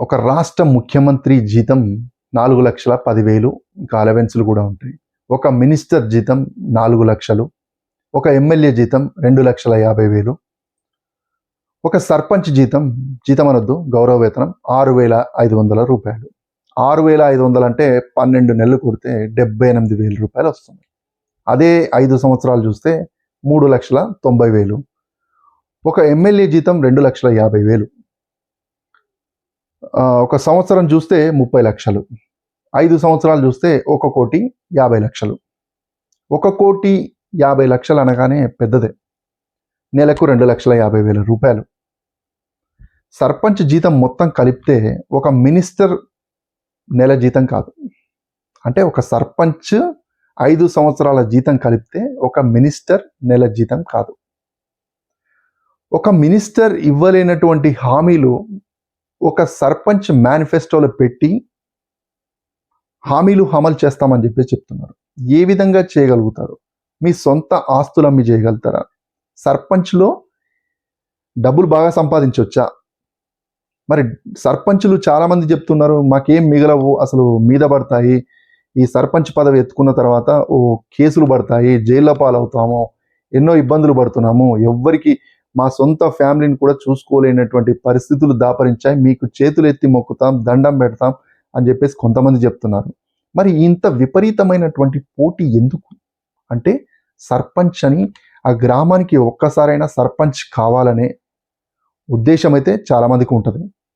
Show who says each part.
Speaker 1: ఒక రాష్ట్ర ముఖ్యమంత్రి జీతం నాలుగు లక్షల పదివేలు ఇంకా అలవెన్స్లు కూడా ఉంటాయి. ఒక మినిస్టర్ జీతం నాలుగు లక్షలు ఒక ఎమ్మెల్యే జీతం రెండు లక్షల యాభై వేలు ఒక సర్పంచ్ జీతం జీతం అనొద్దు గౌరవ వేతనం ఆరు వేల ఐదు వందల రూపాయలు. ఆరు వేల ఐదు వందలు అంటే పన్నెండు నెలలు కొడితే డెబ్బై ఎనిమిది వేల రూపాయలు వస్తుంది. అదే ఐదు సంవత్సరాలు చూస్తే మూడు లక్షల తొంభై వేలు. ఒక ఎమ్మెల్యే జీతం రెండు లక్షల యాభై వేలు. ఒక సంవత్సరం చూస్తే ముప్పై లక్షలు. ఐదు సంవత్సరాలు చూస్తే ఒక కోటి యాభై లక్షలు. ఒక కోటి యాభై లక్షలు అనగానే పెద్దదే. నెలకు రెండు లక్షల యాభై వేల రూపాయలు. సర్పంచ్ జీతం మొత్తం కలిపితే ఒక మినిస్టర్ నెల జీతం కాదు. అంటే ఒక సర్పంచ్ ఐదు సంవత్సరాల జీతం కలిపితే ఒక మినిస్టర్ నెల జీతం కాదు. ఒక మినిస్టర్ ఇవ్వలేనటువంటి హామీలు ఒక సర్పంచ్ మేనిఫెస్టోలో పెట్టి హామీలు అమలు చేస్తామని చెప్పి చెప్తున్నారు. ఏ విధంగా చేయగలుగుతారు? మీ సొంత ఆస్తులు అమ్మి చేయగలుగుతారా? సర్పంచ్లో డబ్బులు బాగా సంపాదించవచ్చా మరి సర్పంచులు చాలామంది చెప్తున్నారు మాకేం మిగలవు అసలు మీద పడతాయి. ఈ సర్పంచ్ పదవి ఎత్తుకున్న తర్వాత ఓ కేసులు పడతాయి జైల్లో పాలవుతాము ఎన్నో ఇబ్బందులు పడుతున్నాము ఎవ్వరికి మా సొంత ఫ్యామిలీని కూడా చూసుకోలేనటువంటి పరిస్థితులు దాపరించాయి. మీకు చేతులు ఎత్తి మొక్కుతాం దండం పెడతాం అని చెప్పేసి కొంతమంది చెప్తున్నారు. మరి ఇంత విపరీతమైనటువంటి పోటీ ఎందుకు? అంటే సర్పంచ్ అని ఆ గ్రామానికి ఒక్కసారైనా సర్పంచ్ కావాలనే ఉద్దేశం అయితే చాలామందికి ఉంటుంది.